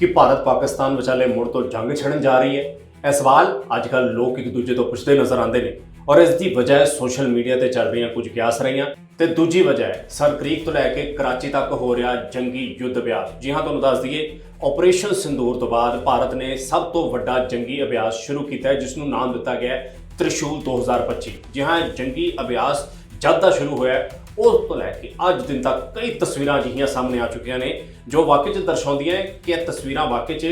ਕਿ ਭਾਰਤ ਪਾਕਿਸਤਾਨ ਵਿਚਾਲੇ ਮੁੜ ਤੋਂ ਜੰਗ ਛੜਨ ਜਾ ਰਹੀ ਹੈ। ਇਹ ਸਵਾਲ ਅੱਜ ਕੱਲ੍ਹ ਲੋਕ ਇੱਕ ਦੂਜੇ ਤੋਂ ਪੁੱਛਦੇ ਨਜ਼ਰ ਆਉਂਦੇ ਨੇ ਔਰ ਇਸ ਦੀ ਵਜ੍ਹਾ ਹੈ ਸੋਸ਼ਲ ਮੀਡੀਆ ਤੇ ਚੱਲ ਰਹੀਆਂ ਕੁਝ ਕਿਆਸ ਰਹੀਆਂ ਤੇ ਦੂਜੀ ਵਜ੍ਹਾ ਹੈ ਸਰ ਕ੍ਰੀਕ ਤੋਂ ਲੈ ਕੇ ਕਰਾਚੀ ਤੱਕ ਹੋ ਰਿਹਾ ਜੰਗੀ ਯੁੱਧ ਅਭਿਆਸ। ਜੀ ਹਾਂ, ਤੁਹਾਨੂੰ ਦੱਸ ਦਈਏ ਆਪਰੇਸ਼ਨ ਸਿੰਦੂਰ ਤੋਂ ਬਾਅਦ ਭਾਰਤ ਨੇ ਸਭ ਤੋਂ ਵੱਡਾ ਜੰਗੀ ਅਭਿਆਸ ਸ਼ੁਰੂ ਕੀਤਾ ਹੈ ਜਿਸ ਨੂੰ ਨਾਮ ਦਿੱਤਾ ਗਿਆ ਹੈ ਤ੍ਰਿਸ਼ੂਲ 2025 ਜੀ ਹਾਂ, ਇਹ ਜੰਗੀ ਅਭਿਆਸ ਜਦ ਦਾ ਸ਼ੁਰੂ ਹੋਇਆ ਉਸ ਤੋਂ ਲੈ ਕੇ ਅੱਜ ਦਿਨ ਤੱਕ ਕਈ ਤਸਵੀਰਾਂ ਅਜਿਹੀਆਂ ਸਾਹਮਣੇ ਆ ਚੁੱਕੀਆਂ ਨੇ, ਜੋ ਵਾਕਈ ਚ ਦਰਸਾਉਂਦੀਆਂ ਹੈ ਕਿ ਇਹ ਤਸਵੀਰਾਂ ਵਾਕਈ ਚ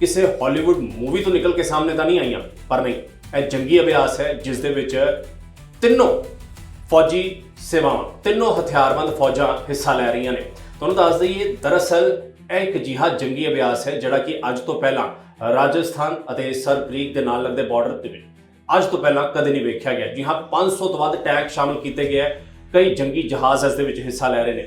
ਕਿਸੇ ਹਾਲੀਵੁੱਡ ਮੂਵੀ ਤੋਂ ਨਿਕਲ ਕੇ ਸਾਹਮਣੇ ਤਾਂ ਨਹੀਂ ਆਈਆਂ, ਪਰ ਨਹੀਂ, ਇਹ ਜੰਗੀ ਅਭਿਆਸ ਹੈ, ਜਿਸ ਦੇ ਵਿੱਚ ਤਿੰਨੋਂ ਫੌਜੀ ਸੇਵਾਵਾਂ, ਤਿੰਨੋਂ ਹਥਿਆਰਬੰਦ ਫੌਜਾਂ ਹਿੱਸਾ ਲੈ ਰਹੀਆਂ ਨੇ। ਤੁਹਾਨੂੰ ਦੱਸ ਦਈਏ, ਦਰਅਸਲ ਇਹ ਇੱਕ ਅਜਿਹਾ ਜੰਗੀ ਅਭਿਆਸ ਹੈ, ਜਿਹੜਾ ਕਿ ਅੱਜ ਤੋਂ ਪਹਿਲਾਂ ਰਾਜਸਥਾਨ ਅਤੇ ਸਰ ਦੇ ਨਾਲ ਲੱਗਦੇ ਬਾਰਡਰ ਤੇ ਵਿੱਚ ਅੱਜ ਤੋਂ ਪਹਿਲਾਂ ਕਦੇ ਨਹੀਂ ਵੇਖਿਆ ਗਿਆ। ਜੀ ਹਾਂ 500 ਤੋਂ ਵੱਧ ਟੈਂਕ ਸ਼ਾਮਲ ਕੀਤੇ ਗਏ ਹੈ ਕਈ ਜੰਗੀ ਜਹਾਜ਼ ਇਸ ਦੇ ਵਿੱਚ ਹਿੱਸਾ ਲੈ ਰਹੇ ਨੇ।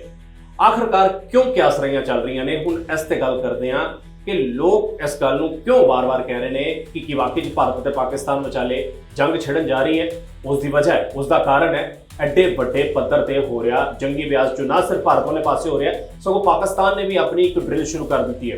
ਆਖਰਕਾਰ ਕਿਉਂ ਕਿਆਸ ਰਹੀਆਂ ਚੱਲ ਰਹੀਆਂ ਨੇ? ਹੁਣ ਇਸ ਤੇ ਗੱਲ ਕਰਦੇ ਹਾਂ ਕਿ ਲੋਕ ਇਸ ਗੱਲ ਨੂੰ ਕਿਉਂ ਵਾਰ-ਵਾਰ ਕਹਿ ਰਹੇ ਨੇ ਕਿ ਕੀ ਵਾਕਈ ਚ ਭਾਰਤ ਅਤੇ ਪਾਕਿਸਤਾਨ ਵਿਚਾਲੇ ਜੰਗ ਛਿੜਨ ਜਾ ਰਹੀ ਹੈ? ਉਸ ਦੀ ਵਜ੍ਹਾ ਹੈ, ਉਸ ਦਾ ਕਾਰਨ ਹੈ, ਐਡੇ ਵੱਡੇ ਪੱਧਰ ਤੇ ਹੋ ਰਿਹਾ ਜੰਗੀ ਵਿਆਜ ਜੋ ਨਾ ਸਿਰਫ ਭਾਰਤ ਵਾਲੇ ਪਾਸੇ ਹੋ ਰਿਹਾ, ਸਗੋਂ ਪਾਕਿਸਤਾਨ ਨੇ ਵੀ ਆਪਣੀ ਇੱਕ ਡਰਿਲ ਸ਼ੁਰੂ ਕਰ ਦਿੱਤੀ ਹੈ।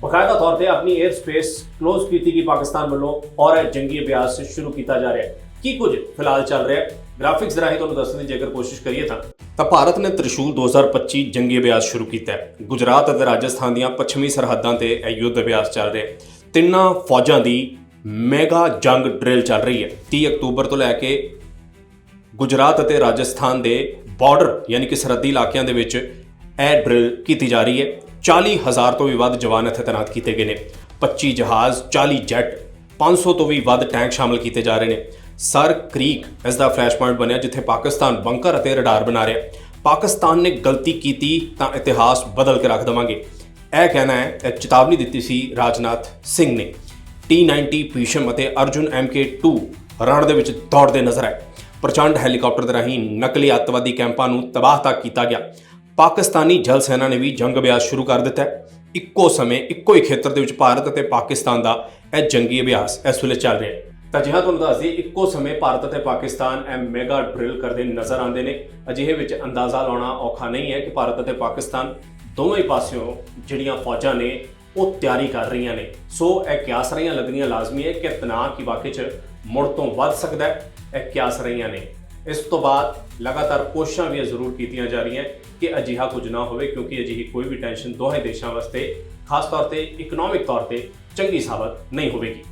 ਬਕਾਇਦਾ ਤੌਰ ਤੇ ਆਪਣੀ 에ਅਰ ਸਪੇਸ ਕਲੋਜ਼ ਕੀਤੀ ਗਈ ਪਾਕਿਸਤਾਨ ਵੱਲੋਂ ਔਰ ਇਹ ਜੰਗੀ ਅਭਿਆਸ ਸ਼ੁਰੂ ਕੀਤਾ ਜਾ ਰਿਹਾ ਹੈ। ਕੀ ਕੁਝ ਫਿਲਹਾਲ ਚੱਲ ਰਿਹਾ ਹੈ? ਗ੍ਰਾਫਿਕਸ ਰਾਹੀਂ ਤੁਹਾਨੂੰ ਦੱਸਣ ਦੀ ਜੇਕਰ ਕੋਸ਼ਿਸ਼ ਕਰੀਏ ਤਾਂ। ਤਾਂ ਭਾਰਤ ਨੇ ਤ੍ਰਿਸ਼ੂਲ 2025 ਜੰਗੀ ਅਭਿਆਸ ਸ਼ੁਰੂ ਕੀਤਾ ਹੈ। ਗੁਜਰਾਤ ਅਤੇ ਰਾਜਸਥਾਨ ਦੀਆਂ ਪੱਛਮੀ ਸਰਹੱਦਾਂ ਤੇ ਇਹ ਯੁੱਧ ਅਭਿਆਸ ਚੱਲ ਰਿਹਾ ਹੈ। ਤਿੰਨਾਂ ਫੌਜਾਂ ਦੀ ਮੈਗਾ ਜੰਗ ਡਰਿਲ ਚੱਲ ਰਹੀ ਹੈ। 30 ਅਕਤੂਬਰ ਤੋਂ ਲੈ ਕੇ ਗੁਜਰਾਤ ਅਤੇ ਰਾਜਸਥਾਨ ਦੇ ਬਾਰਡਰ ਯਾਨੀ ਕਿ ਸਰਹੱਦੀ ਇਲਾਕਿਆਂ ਦੇ ਵਿੱਚ ਇਹ ਡਰਿਲ ਕੀਤੀ ਜਾ ਰਹੀ ਹੈ। 40000 ਤੋਂ ਵੀ ਵੱਧ ਜਵਾਨ ਇੱਥੇ ਤਾਇਨਾਤ ਕੀਤੇ ਗਏ ਨੇ। 25 ਜਹਾਜ਼ 40 ਜੈਟ 500 ਤੋਂ ਵੀ ਵੱਧ ਟੈਂਕ ਸ਼ਾਮਲ ਕੀਤੇ ਜਾ ਰਹੇ ਨੇ। ਸਰ ਕ੍ਰੀਕ ਇਸ ਦਾ ਫਲੈਸ਼ ਪੁਆਇੰਟ ਬਣਿਆ ਜਿੱਥੇ ਪਾਕਿਸਤਾਨ ਬੰਕਰ ਅਤੇ ਰਡਾਰ ਬਣਾ ਰਿਹਾ ਪਾਕਿਸਤਾਨ ਨੇ ਗਲਤੀ ਕੀਤੀ ਤਾਂ ਇਤਿਹਾਸ ਬਦਲ ਕੇ ਰੱਖ ਦੇਵਾਂਗੇ। ਇਹ ਕਹਿਣਾ ਹੈ, ਇਹ ਚੇਤਾਵਨੀ ਦਿੱਤੀ ਸੀ ਰਾਜਨਾਥ ਸਿੰਘ ਨੇ। T90 ਭੀਸ਼ਮ ਅਤੇ ਅਰਜੁਨ MK2 ਰਣ ਦੇ ਵਿੱਚ ਦੌੜਦੇ ਨਜ਼ਰ ਆਏ। ਪ੍ਰਚੰਡ ਹੈਲੀਕਾਪਟਰ ਦੇ ਰਾਹੀਂ ਨਕਲੀ ਅੱਤਵਾਦੀ ਕੈਂਪਾਂ ਨੂੰ ਤਬਾਹ ਤੱਕ ਕੀਤਾ ਗਿਆ। ਪਾਕਿਸਤਾਨੀ ਜਲ ਸੈਨਾ ਨੇ ਵੀ ਜੰਗ ਅਭਿਆਸ ਸ਼ੁਰੂ ਕਰ ਦਿੱਤਾ ਹੈ। ਇੱਕੋ ਸਮੇਂ ਇੱਕੋ ਹੀ ਖੇਤਰ ਦੇ ਵਿੱਚ ਭਾਰਤ ਅਤੇ ਪਾਕਿਸਤਾਨ ਦਾ ਇਹ ਜੰਗੀ ਅਭਿਆਸ ਇਸ ਵੇਲੇ ਚੱਲ ਰਿਹਾ ਹੈ। ਤਾਂ ਜਿਹਾਂ ਤੁਹਾਨੂੰ ਦੱਸ ਦਈਏ, ਇੱਕੋ ਸਮੇਂ ਭਾਰਤ ਅਤੇ ਪਾਕਿਸਤਾਨ ਇਹ ਮੈਗਾ ਡਰਿਲ ਕਰਦੇ ਨਜ਼ਰ ਆਉਂਦੇ ਨੇ। ਅਜਿਹੇ ਵਿੱਚ ਅੰਦਾਜ਼ਾ ਲਾਉਣਾ ਔਖਾ ਨਹੀਂ ਹੈ ਕਿ ਭਾਰਤ ਅਤੇ ਪਾਕਿਸਤਾਨ ਦੋਵੇਂ ਪਾਸਿਓਂ ਜਿਹੜੀਆਂ ਫੌਜਾਂ ਨੇ, ਉਹ ਤਿਆਰੀ ਕਰ ਰਹੀਆਂ ਨੇ। ਸੋ ਇਹ ਕਿਆਸ ਰਹੀਆਂ ਲੱਗਣੀਆਂ ਲਾਜ਼ਮੀ ਹੈ ਕਿ ਤਣਾਅ ਕੀ ਵਾਕਈ ਚ ਮੁੜ ਤੋਂ ਵੱਧ ਸਕਦਾ ਹੈ। ਇਹ ਕਿਆਸ ਰਹੀਆਂ ਨੇ। ਇਸ ਤੋਂ ਬਾਅਦ ਲਗਾਤਾਰ ਕੋਸ਼ਿਸ਼ਾਂ ਵੀ ਜ਼ਰੂਰ ਕੀਤੀਆਂ ਜਾ ਰਹੀਆਂ ਕਿ ਅਜਿਹਾ ਕੁਝ ਨਾ ਹੋਵੇ, ਕਿਉਂਕਿ ਅਜਿਹੀ ਕੋਈ ਵੀ ਟੈਨਸ਼ਨ ਦੋਹੇ ਦੇਸ਼ਾਂ ਵਾਸਤੇ, ਖਾਸ ਤੌਰ ਤੇ ਇਕਨੋਮਿਕ ਤੌਰ ਤੇ ਚੰਗੀ ਸਾਬਤ ਨਹੀਂ ਹੋਵੇਗੀ।